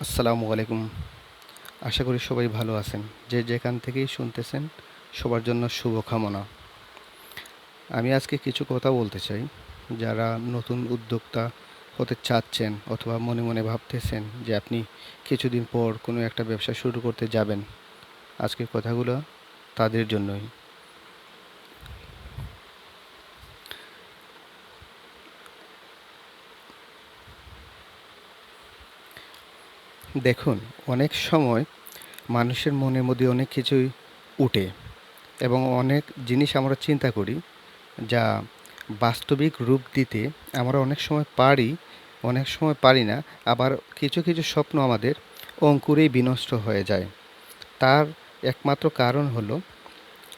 আসসালামু আলাইকুম। আশা করি সবাই ভালো আছেন। যে যেখান থেকেই শুনতেছেন, সবার জন্য শুভকামনা। আমি আজকে কিছু কথা বলতে চাই। যারা নতুন উদ্যোক্তা হতে চাচ্ছেন অথবা মনে মনে ভাবতেছেন যে আপনি কিছুদিন পর কোনো একটা ব্যবসা শুরু করতে যাবেন, আজকের কথাগুলো তাদের জন্যই। দেখুন, অনেক সময় মানুষের মনের মধ্যে অনেক কিছুই উঠে এবং অনেক জিনিস আমরা চিন্তা করি যা বাস্তবিক রূপ দিতে আমরা অনেক সময় পারি, অনেক সময় পারি না, আবার কিছু কিছু স্বপ্ন আমাদের অঙ্কুরেই বিনষ্ট হয়ে যায়। তার একমাত্র কারণ হলো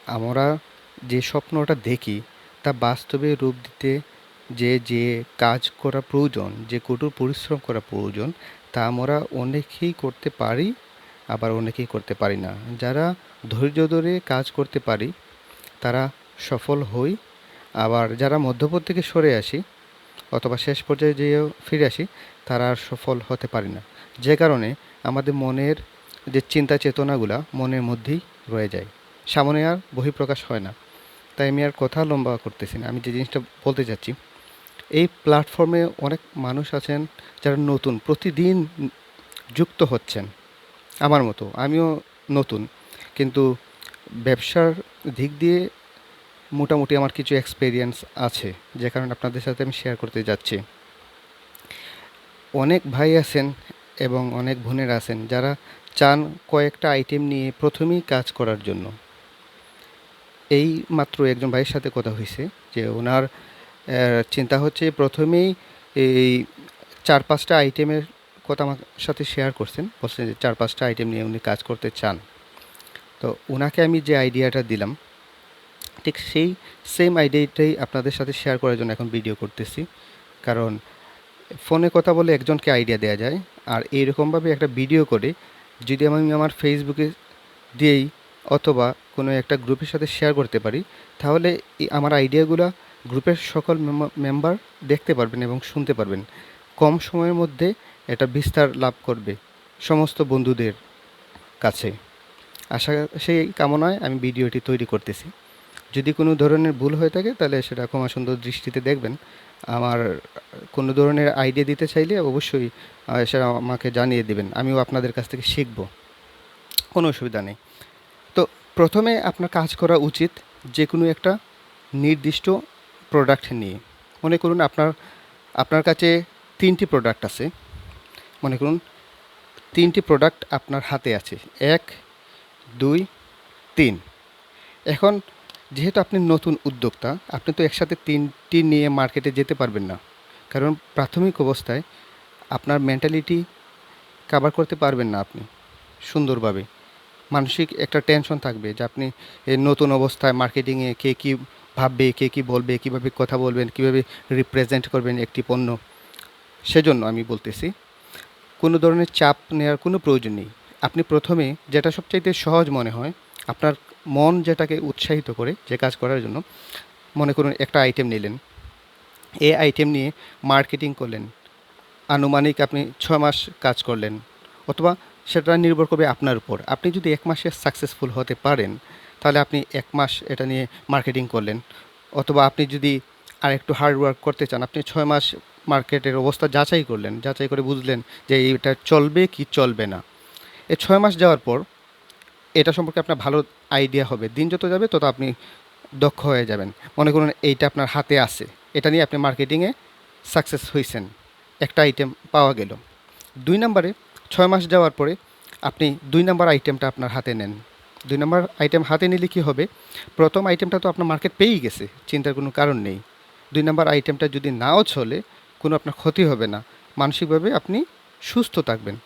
আমরা যে স্বপ্নটা দেখি, তা বাস্তবে রূপ দিতে যে যে কাজ করা প্রয়োজন, যে কঠোর পরিশ্রম করা প্রয়োজন তা আমরা অনেকেই করতে পারি, আবার অনেকেই করতে পারি না। যারা ধৈর্য ধরে কাজ করতে পারি, তারা সফল হই। আবার যারা মধ্যপথ থেকে সরে আসি, অথবা শেষ পর্যায়ে যেয়ে ফিরে আসি, তারা আর সফল হতে পারি না। যে কারণে আমাদের মনের যে চিন্তা চেতনাগুলা মনের মধ্যেই রয়ে যায়। সামনে আর বহিঃপ্রকাশ হয় না। তাই আমি আর কথা লম্বা করতেছি না। আমি যে জিনিসটা বলতে চাচ্ছি এই প্ল্যাটফর্মে অনেক মানুষ আছেন যারা নতুন, প্রতিদিন যুক্ত হচ্ছেন, আমার মতো। আমিও নতুন, কিন্তু ব্যবসার দিক দিয়ে মোটামুটি আমার কিছু এক্সপেরিয়েন্স আছে, যে কারণে আপনাদের সাথে আমি শেয়ার করতে যাচ্ছি। অনেক ভাই আছেন এবং অনেক বোনেরা আছেন যারা চান কয়েকটা আইটেম নিয়ে প্রথমেই কাজ করার জন্য। এই মাত্র একজন ভাইয়ের সাথে কথা হয়েছে, যে ওনার চিন্তা হচ্ছে প্রথমেই এই চার পাঁচটা আইটেমের কথা আমার সাথে শেয়ার করছেন। বলছেন যে চার পাঁচটা আইটেম নিয়ে উনি কাজ করতে চান। তো ওনাকে আমি যে আইডিয়াটা দিলাম, ঠিক সেই সেম আইডিয়াটাই আপনাদের সাথে শেয়ার করার জন্য এখন ভিডিও করতেছি। কারণ ফোনে কথা বলে একজনকে আইডিয়া দেওয়া যায়। আর এইরকমভাবে একটা ভিডিও করে যদি আমি আমার ফেসবুকে দিয়েই অথবা কোনো একটা গ্রুপের সাথে শেয়ার করতে পারি, তাহলে আমার আইডিয়াগুলো গ্রুপের সকল মেম্বার দেখতে পারবেন এবং শুনতে পারবেন। কম সময়ের মধ্যে এটা বিস্তার লাভ করবে সমস্ত বন্ধুদের কাছে। আশা, সেই কামনায় আমি ভিডিওটি তৈরি করতেছি। যদি কোনো ধরনের ভুল হয়ে থাকে তাহলে সেটা ক্ষমা সুন্দর দৃষ্টিতে দেখবেন। আমার কোনো ধরনের আইডিয়া দিতে চাইলে অবশ্যই সেটা আমাকে জানিয়ে দেবেন। আমিও আপনাদের কাছ থেকে শিখব। কোনো অসুবিধা নেই। তো প্রথমে আপনার কাজ করা উচিত যে কোনো একটা নির্দিষ্ট প্রোডাক্ট নিয়ে। মনে করুন আপনার আপনার কাছে তিনটি প্রোডাক্ট আছে। মনে করুন তিনটি প্রোডাক্ট আপনার হাতে আছে। এক, দুই, তিন। এখন যেহেতু আপনি নতুন উদ্যোক্তা, আপনি তো একসাথে তিনটি নিয়ে মার্কেটে যেতে পারবেন না। কারণ প্রাথমিক অবস্থায় আপনার মেন্টালিটি কাভার করতে পারবেন না আপনি সুন্দরভাবে। মানসিক একটা টেনশন থাকবে যে আপনি এই নতুন অবস্থায় মার্কেটিংয়ে কে কী ভাববে কে কী বলবে, কীভাবে কথা বলবেন, কীভাবে রিপ্রেজেন্ট করবেন একটি পণ্য, সেজন্য আমি বলতেছি, কোনো ধরনের চাপ নেওয়ার কোনো প্রয়োজন নেই। আপনি প্রথমে যেটা সবচাইতে সহজ মনে হয়, আপনার মন যেটাকে উৎসাহিত করে যে কাজ করার জন্য, মনে করুন একটা আইটেম নিলেন। এই আইটেম নিয়ে মার্কেটিং করলেন। আনুমানিক আপনি ছ মাস কাজ করলেন, অথবা সেটা নির্ভর করবে আপনার উপর। আপনি যদি এক মাসে সাকসেসফুল হতে পারেন তাহলে আপনি এক মাস এটা নিয়ে মার্কেটিং করলেন। অথবা আপনি যদি আর একটু হার্ড ওয়ার্ক করতে চান, আপনি ছয় মাস মার্কেটের অবস্থা যাচাই করলেন, যাচাই করে বুঝলেন যে এটা চলবে কি চলবে না। এই ছয় মাস যাওয়ার পর এটা সম্পর্কে আপনার ভালো আইডিয়া হবে। দিন যত যাবে, তত আপনি দক্ষ হয়ে যাবেন। মনে করুন এইটা আপনার হাতে আছে। এটা নিয়ে আপনি মার্কেটিংয়ে সাকসেস হয়েছেন একটা আইটেম পাওয়া গেল। দুই নম্বরে, ছয় মাস যাওয়ার পরে আপনি দুই নম্বর আইটেমটা আপনার হাতে নেন। দুই নম্বর আইটেম হাতে নিলে কি হবে? প্রথম আইটেমটা তো আপনার মার্কেট পেয়েই গেছে, চিন্তার কোনো কারণ নেই। দুই নম্বর আইটেমটা যদি নাও চলে, কোনো আপনার ক্ষতি হবে না। মানসিকভাবে আপনি সুস্থ থাকবেন।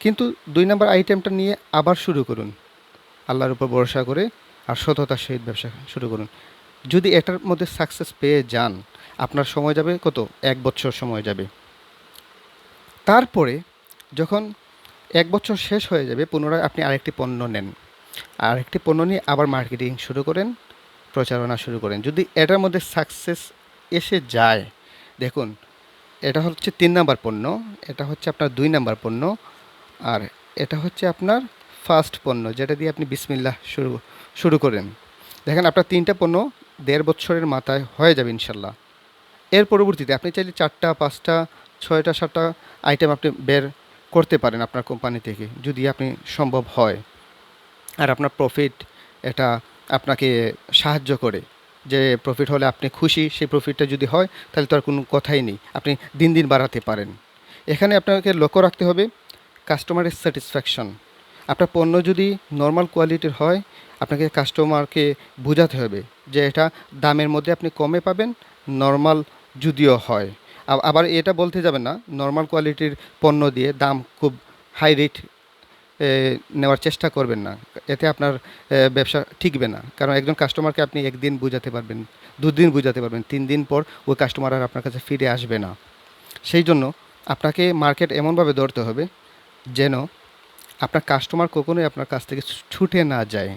কিন্তু দুই নম্বর আইটেমটা নিয়ে আবার শুরু করুন। আল্লাহর উপর ভরসা করে আর সততার সহিত ব্যবসা শুরু করুন। যদি এটার মধ্যে সাকসেস পেয়ে যান, আপনার সময় যাবে কত? এক বছর সময় যাবে। তারপরে যখন এক বছর শেষ হয়ে যাবে, পুনরায় আপনি আরেকটি পণ্য নেন। আরেকটি পণ্য নিয়ে আবার মার্কেটিং শুরু করেন, প্রচারণা শুরু করেন। যদি এটার মধ্যে সাকসেস এসে যায়, দেখুন, এটা হচ্ছে তিন নাম্বার পণ্য, এটা হচ্ছে আপনার দুই নাম্বার পণ্য, আর এটা হচ্ছে আপনার ফার্স্ট পণ্য, যেটা দিয়ে আপনি বিসমিল্লাহ শুরু শুরু করেন। দেখেন, আপনার তিনটা পণ্য দেড় বছরের মাথায় হয়ে যাবে ইনশাল্লাহ। এর পরবর্তীতে আপনি চাইলে চারটা, পাঁচটা, ছয়টা, সাতটা আইটেম আপনি বের করতে পারেন আপনার কোম্পানি থেকে, যদি আপনি সম্ভব হয়। আর আপনার প্রফিট এটা আপনাকে সাহায্য করে। যে প্রফিট হলে আপনি খুশি, সেই প্রফিটটা যদি হয়, তাহলে তো আর কোনো কথাই নেই। আপনি দিন দিন বাড়াতে পারেন। এখানে আপনাকে লক্ষ্য রাখতে হবে কাস্টমারের স্যাটিসফ্যাকশন আপনার পণ্য যদি নর্মাল কোয়ালিটির হয়, আপনাকে কাস্টমারকে বোঝাতে হবে যে এটা দামের মধ্যে আপনি কমে পাবেন নর্মাল যদিও হয়। আবার এটা বলতে যাবেন না নর্মাল কোয়ালিটির পণ্য দিয়ে দাম খুব হাই রেট নেওয়ার চেষ্টা করবেন না। এতে আপনার ব্যবসা ঠিকবে না। কারণ একজন কাস্টমারকে আপনি একদিন বুঝাতে পারবেন, দুদিন বুঝাতে পারবেন, তিন দিন পর ওই কাস্টমার আর আপনার কাছে ফিরে আসবে না। সেই জন্য আপনাকে মার্কেট এমনভাবে ধরতে হবে যেন আপনার কাস্টমার কখনোই আপনার কাছ থেকে ছুটে না যায়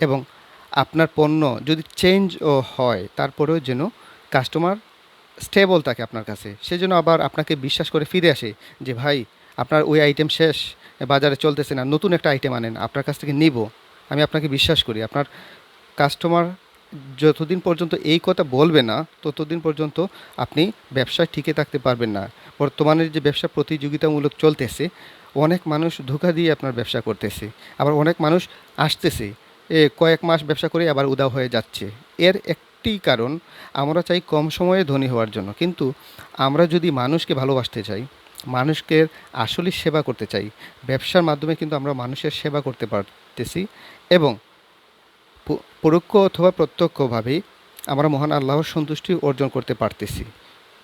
এবং আপনার পণ্য যদি চেঞ্জও হয়, তারপরেও যেন কাস্টমার স্টেবল থাকে আপনার কাছে। সেজন্য আবার আপনাকে বিশ্বাস করে ফিরে আসে যে, ভাই, আপনার ওই আইটেম শেষ বাজারে চলতেছে না, নতুন একটা আইটেম আনেন, আপনার কাছ থেকে নিব। আমি আপনাকে বিশ্বাস করি, আপনার কাস্টমার যতদিন পর্যন্ত এই কথা বলবে না, ততদিন পর্যন্ত আপনি ব্যবসায় টিকে থাকতে পারবেন না। বর্তমানে যে ব্যবসা প্রতিযোগিতামূলক চলতেছে, অনেক মানুষ ধোকা দিয়ে আপনার ব্যবসা করতেছে, আবার অনেক মানুষ আসতেছে, এ কয়েক মাস ব্যবসা করে আবার উদাও হয়ে যাচ্ছে। এর একটি কারণ, আমরা চাই কম সময়ে ধনী হওয়ার জন্য, কিন্তু আমরা যদি মানুষকে ভালোবাসতে চাই মানুষকে আসলে সেবা করতে চাই। ব্যবসার মাধ্যমে কিন্তু আমরা মানুষের সেবা করতে পারতেছি এবং পরোক্ষ অথবা প্রত্যক্ষভাবেই আমরা মহান আল্লাহর সন্তুষ্টি অর্জন করতে পারতেছি।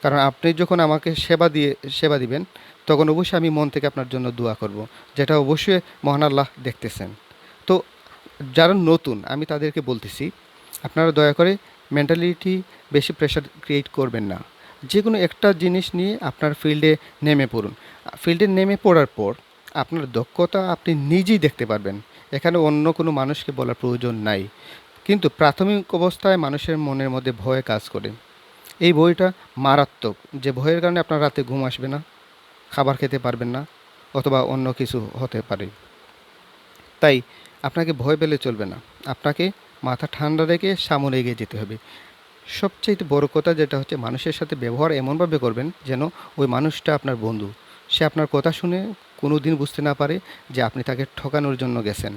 কারণ আপনি যখন আমাকে সেবা দিয়ে, সেবা দিবেন, তখন অবশ্যই আমি মন থেকে আপনার জন্য দোয়া করব, যেটা অবশ্যই মহান আল্লাহ দেখতেছেন। তো যারা নতুন, আমি তাদেরকে বলতেছি, আপনারা দয়া করে মেন্টালিটি বেশি প্রেশার ক্রিয়েট করবেন না। যে কোনো একটা জিনিস নিয়ে আপনার ফিল্ডে নেমে পড়ুন। ফিল্ডে নেমে পড়ার পর আপনার দক্ষতা আপনি নিজেই দেখতে পারবেন। এখানে অন্য কোনো মানুষকে বলার প্রয়োজন নাই। কিন্তু প্রাথমিক অবস্থায় মানুষের মনের মধ্যে ভয় কাজ করে। এই বইটা মারাত্মক। যে ভয়ের কারণে আপনার রাতে ঘুম আসবে না, খাবার খেতে পারবেন না, অথবা অন্য কিছু হতে পারে। তাই আপনাকে ভয় পেলে চলবে না। আপনাকে মাথা ঠান্ডা রেখে সামনে এগিয়ে যেতে হবে। সবচেয়ে বড় কথা যেটা হচ্ছে, মানুষের সাথে ব্যবহার এমনভাবে করবেন যেন ওই মানুষটা আপনার বন্ধু। সে আপনার কথা শুনে কোনো দিন বুঝতে না পারে যে আপনি তাকে ঠকানোর জন্য গেছেন।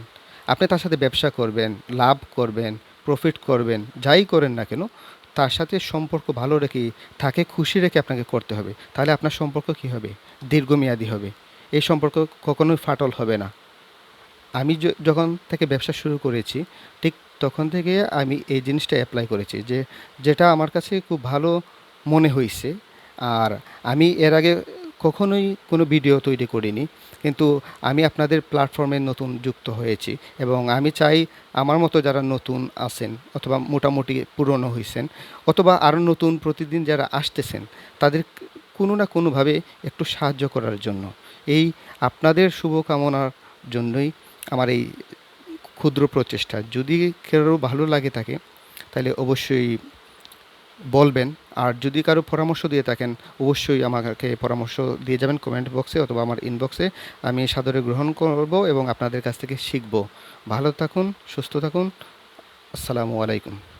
আপনি তার সাথে ব্যবসা করবেন, লাভ করবেন প্রফিট করবেন, যাই করেন না কেন, তার সাথে সম্পর্ক ভালো রেখে, তাকে খুশি রেখে আপনাকে করতে হবে। তাহলে আপনার সম্পর্ক কী হবে? দীর্ঘমেয়াদী হবে। এই সম্পর্ক কখনোই ফাটল হবে না। আমি যখন থেকে ব্যবসা শুরু করেছি, ঠিক তখন থেকে আমি এই জিনিসটা অ্যাপ্লাই করেছি যে যেটা আমার কাছে খুব ভালো মনে হয়েছে আর আমি এর আগে কখনোই কোনো ভিডিও তৈরি করিনি। কিন্তু আমি আপনাদের প্ল্যাটফর্মে নতুন যুক্ত হয়েছি এবং আমি চাই আমার মতো যারা নতুন আছেন অথবা মোটামুটি পুরনো হয়েছেন অথবা আরও নতুন প্রতিদিন যারা আসতেছেন, তাদের কোনো না কোনোভাবে একটু সাহায্য করার জন্য। এই আপনাদের শুভকামনার জন্যই আমার এই ক্ষুদ্র প্রচেষ্টা। যদি কারও ভালো লাগে থাকে তাহলে অবশ্যই বলবেন। আর যদি কারও পরামর্শ দিয়ে থাকেন, অবশ্যই আমাকে পরামর্শ দিয়ে যাবেন কমেন্ট বক্সে অথবা আমার ইনবক্সে আমি সাদরে গ্রহণ করব এবং আপনাদের কাছ থেকে শিখব। ভালো থাকুন, সুস্থ থাকুন। আসসালামু আলাইকুম।